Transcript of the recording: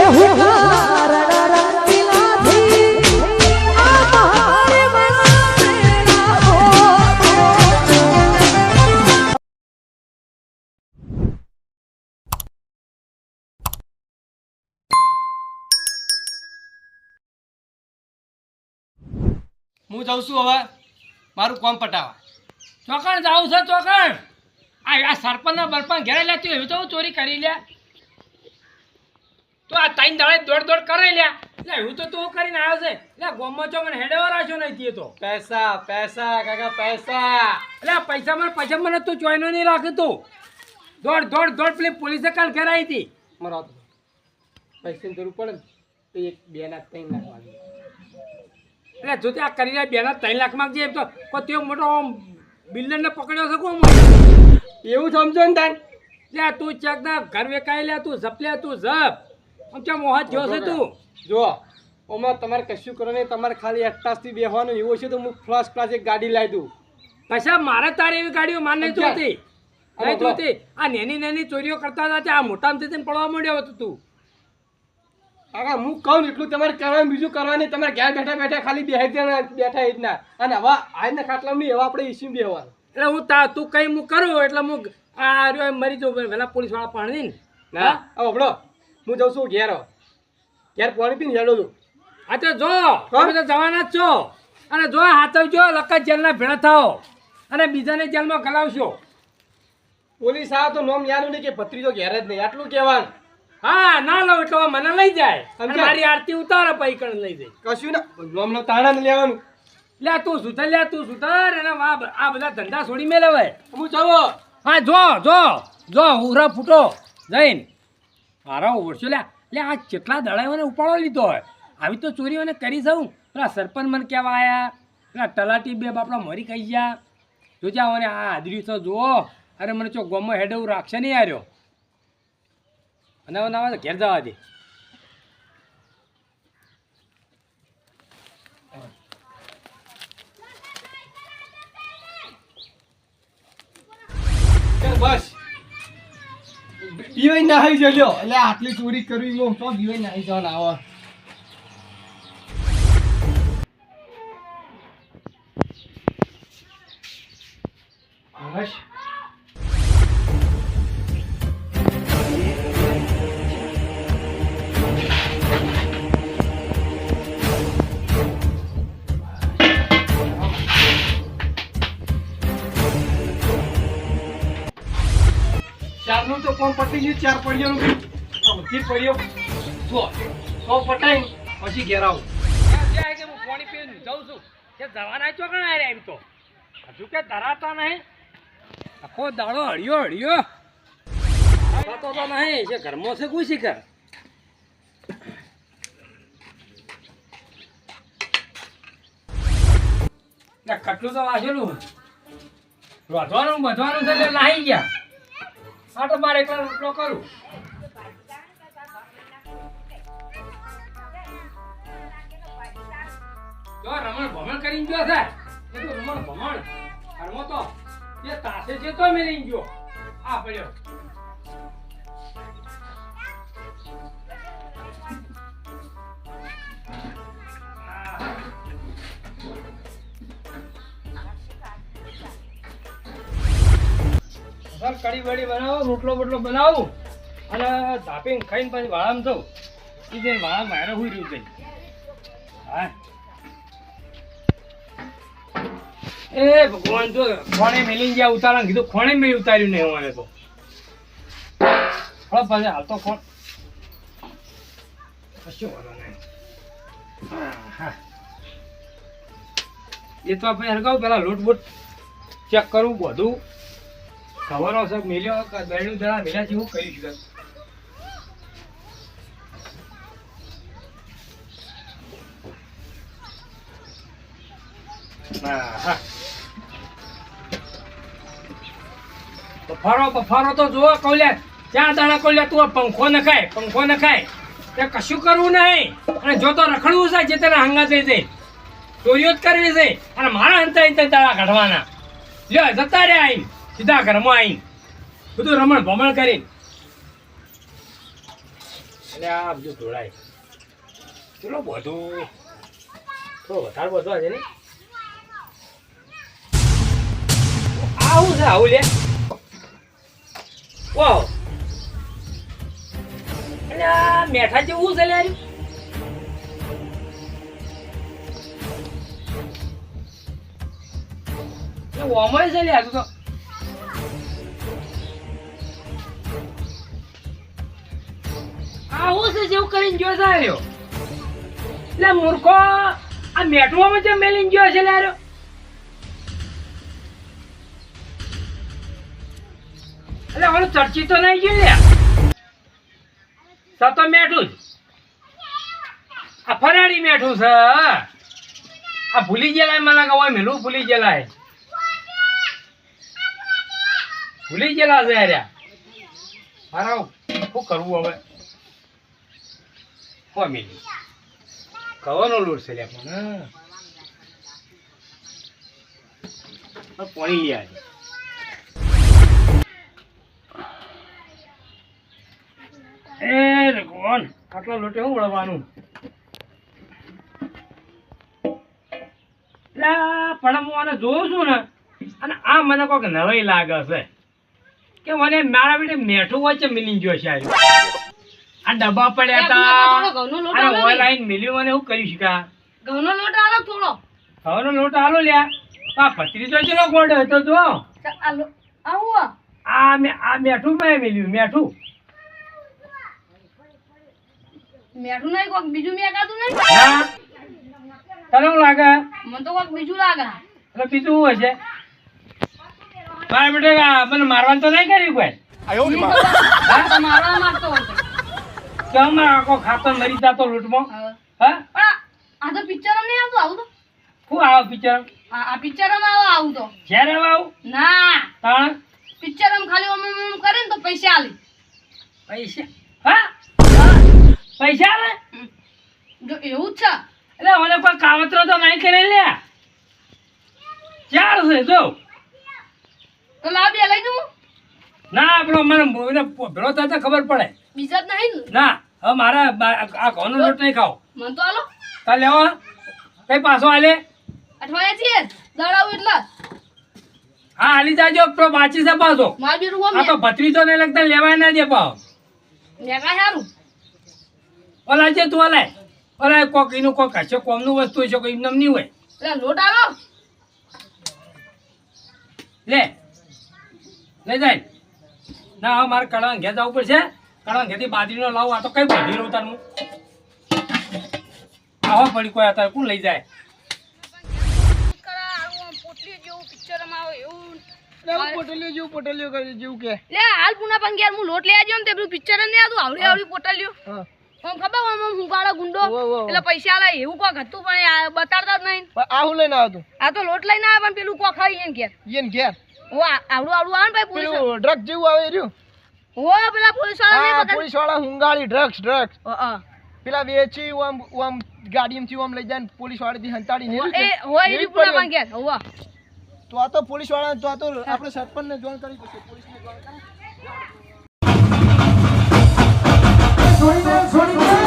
એ હો. હું જાઉં છું હવે. મારું કોમ પટાવા ચોકણ જાઉં છે ચોકણ. આ આ સરપંચના બરપણ ઘેરે લેતી એવી તો હું ચોરી કરી લે. તો આ ત્રણ દાડે દોડ દોડ કરે લ્યા. લે હું તો તું કરીને આવ્યો છે. લે ગોમમાં છો મને હેડે રાખ્યો નહીં તે તો. પૈસા પૈસા કાકા પૈસા. એટલે પૈસા મને પૈસા મને તું ચોઈનો નહીં રાખે તું દોડ દોડ દોડ પેલી પોલીસે કાલ ઘેર આવી હતી. મારો પૈસાની જરૂર પડે તો એક બે લાખ ત્રણ નાખવાની એટલે જો તે આ કરી રહ્યા બેના ત્રણ લાખ માંગજે એમ તો. કોઈ તેવો મોટો બિલ્ડરને પકડ્યો છે કોણ એવું સમજો ને તાન. લે તું ચેક ના ઘર વેકાઈ લે તું જપ લે તું જપ. આમ ચા મોહત જો છે તું. જો ઓમાં તમારે કશું કરો નહીં તમારે ખાલી અટ્ટાસથી બેહવાનું એવું છે તો હું ફર્સ્ટ ક્લાસ એક ગાડી લાવી દઉં. પૈસા મારે તારે એવી ગાડીઓ. જોતી. અરે નહીં જોતી. આ નેની નેની ચોરીઓ કરતા હતા આ મોટા થઈને પડવા માંડ્યો હતો તું. કાકા હું કહું એટલું તમારે કરવાનું બીજું કરવાનું તમારે ઘેર બેઠા બેઠા ખાલી બેહી બેઠા એ જ ના અને હવે આજના ખાટલા નહીં હવે આપણે ઈસી બેહવાનું. એટલે હું તા તું કઈ હું કરું એટલે હું આ રહ્યો મરી જાઉં પેલા પોલીસવાળા પાણી ને હા? હવે હું જાઉં છું ઘેર. ઘેર પાણી પીને હેડું છું. હા તો જો તમે તો જવાના જ છો. અને જો હાથવજો લખત જેલના ભેળા થાઓ. અને બીજાને જેલમાં ગલાવશો. પોલીસ આવે તો નોમ યાદ નહીં કે ભત્રીજો ઘેર જ નહીં. આટલું કહેવાનું. હા ના લો એટલે મને લઈ જાય. અને? મારી આરતી ઉતારે પૈ લઈ જાય. કશું ના. નોમનો તાણા ને લેવાનું. લે તું સુધર લે તું સુધર. અને આ આ બધા ધંધા છોડી મેલે હું જવો હા જો જો જો ઉરા ફૂટો. જઈને. મારો ઓળશો લે એટલે આ કેટલા દડાઓને ઉપાડો લીધો હોય. આવી તો ચોરીઓને કરી જાઉં પેલા સરપંચ મને કહેવા આયા, પેલા તલાટી બે બાપડા મરી કહી ગયા. જોજા મને આ હાજરી તો જુઓ. અરે, મને ચો ગોમમાં હેડવું રાખશે નહીં આર્યો અને ના ઘેર જવા દે. બસ. પીવાય નાહી જજો. એટલે આટલી ચોરી કરવી મો તો પીવાય નાહી જવાના આવો. બસ તો કોમ પતી ગયું ચાર પડ્યોનું આ બધી પડ્યો જો સો પટાઈ પછી ઘેર આવું. હું પાણી પીને જાઉં છું કે જવાના ચોકણ આરે એમ તો હજુ કે ધરાતા નહીં આખો દાડો હળ્યો હળ્યો થતો તો નહીં છે ઘરમાં છે કોઈ શીખર કટલું તો વાંચેલું વધવાનું બધવાનું છે નાહી ગયા. તો મારે એકલા રોટલો કરું. જો રમણ ભમણ કરીને ગયો છે. એ તો રમણ ભમણ. હરમો તો એ તાસે છે તો મેં ગયો. આ પડ્યો. સર, કઢી બળી બનાવો, રોટલો બોટલો બનાવું અને ધાપીને ખાઈને પછી વાળામાં જવું એ જઈને વાળા મારે હુઈ રહ્યું છે. હા. એ ભગવાન તો ખોણે મેલી ગયા ઉતારણ કીધું, ખોણે મેં ઉતાર્યું નહીં અમારે તો. હવે પછી હાલ તો ખોણ. કશું વાંધો નહીં. હા. એ તો આપણે હરગાવ, પેલા લોટ બોટ ચેક કરવું બધું. ખબર હશે મેલ્યો દળનું દડા મેલ્યા જેવું કરી હા બફારો બફારો તો જોવો કોલે ચાર દાડા કોલે તું પંખો ન ખાય પંખો ન ખાય તે કશું કરવું નહીં. અને જો તો રખડવું છે, જે તને હંગા થઈ જાય. ચોરીઓ જ કરવી છે. અને મારા અંતે દાડા કાઢવાના. લ્યો, જતા રે આઈને સીધા ઘરમાં આવી બધું રમણ ભમણ કરી. એટલે આ બધું ધોળાય. ચલો બધું. થોડો વધારે બધો છે ને આવું છે, આવું લે. વાહ એટલે આ મેઠા જેવું છે લે ઓમય છે લે તો. આ ઓલું ચર્ચી તો નહીં સતો મેઠું આ ફરાળી મેઠું છે આ ભૂલી ગયેલા મને હોય મેલું ભૂલી ગયેલા ભૂલી ગયેલા છે અરે મારા શું કરવું હવે? હો મેલી કવાનો લોટ છે પણ, હા. આટલા લોટે શું વળવાનું પણ હું આને જોઉં છું ને, અને આ મને કોઈક નવાઈ લાગે છે કે મને મારા બેટે મેઠું વચ્ચે મિલી ગયો છે આજે. આ ડબ્બા પડ્યા હતા અને ઓનલાઈન મિલ્યું મને એવું કરી શકા? ઘઉંનો લોટ આલો થોડો. ઘઉંનો લોટ આલો લ્યા. આ તો ચલો ગોડ હતો જો ચા, આ મે આ મેઠું મે મિલ્યું મેઠું. મેઠું નહીં કોક બીજું મેકાતું નહીં? ના. તને શું લાગે? મને તો કોક બીજું લાગે. એટલે બીજું શું હશે? મારા બેટા મને મારવાનું તો નહીં કર્યું કોઈ? આ મારવા મારતો હતો. કેમ આખો ખાતો મરી જતો લૂંટમાં. હા. આ- તો પિક્ચર નહીં આવતું આવું તો? શું આવે પિક્ચર આ પિક્ચરમાં આવો આવું તો. જ્યારે આવું ના. તાણ? પિક્ચરમાં ખાલી ઓમ ઓમ કરે ને તો પૈસા આલે. પૈસા? હા? પૈસા આવે જો એવું છે. એટલે મને કોઈ કાવતરો તો નહીં કરે લે ચાર છે જો. તો લાવી લઈ દઉં. ના આપણો મને ભેળો થાય તો ખબર પડે. બીજા જ નહીં ના. હવે મારે આ ઘઉંનો લોટ નહીં ખાવ. મન તો આલો. તા લેવો કઈ પાછો આલે? અઠવાડિયા છીએ દડાવું એટલે. હા આલી જાજો તો બાચી છે પાછો. માર બીરું ઓમ આ તો ભત્રીજો ને લગતા લેવાય ના દે પાવ લેવા સારું ઓલા જે તું ઓલાય ઓલા કોક એનું કોક હશે કોમનું વસ્તુ હશે કોઈ એમને નહીં હોય. એટલે લોટ આલો. લે. લઈ જાય. ના હવે મારે કળવા ઘેર જવું પડશે. કડવા ઘેરથી બાજરીનો લાવું આ તો કઈ બધી રહું તાર હું? પડી કોઈ અત્યારે કોણ લઈ જાય? પોટલી જેવું પિક્ચરમાં આવે એવું પોટલીઓ જેવું પોટલીઓ કરી જેવું કે લે હાલ પુના પણ યાર હું લોટ લઈ આવ્યો ને પેલું પિક્ચર નહીં આવતું આવડી આવડી પોટલીઓ હા. ખબર આમ આમ ગુંડો. હોવે, હોવે. પૈસા આલે એવું કોક હતું પણ બતાડતા જ નહીં. પણ આ હું લઈને આવતું? આ તો લોટ આવે પણ પેલું કોક હોય એને ઘેર. ઈયન ઘેર? આવડું આવડું આવે ને ભાઈ ડ્રગ જેવું આવે રહ્યું? ઓ પેલા પોલીસવાળા ને પોલીસવાળા હુંગાળી ડ્રગ્સ ડ્રગ્સ પેલા વેચી ઓમ ઓમ ગાડીમથી ઓમ લઈ જાય પોલીસવાળા થી હંતાડી ને એ હોય એ પૂરા માંગે હોવા તો આ તો પોલીસવાળા તો આ તો આપણે સરપંચ ને જોન કરી દઈએ પોલીસ ને જોન કરી. છોડી દે છોડી દે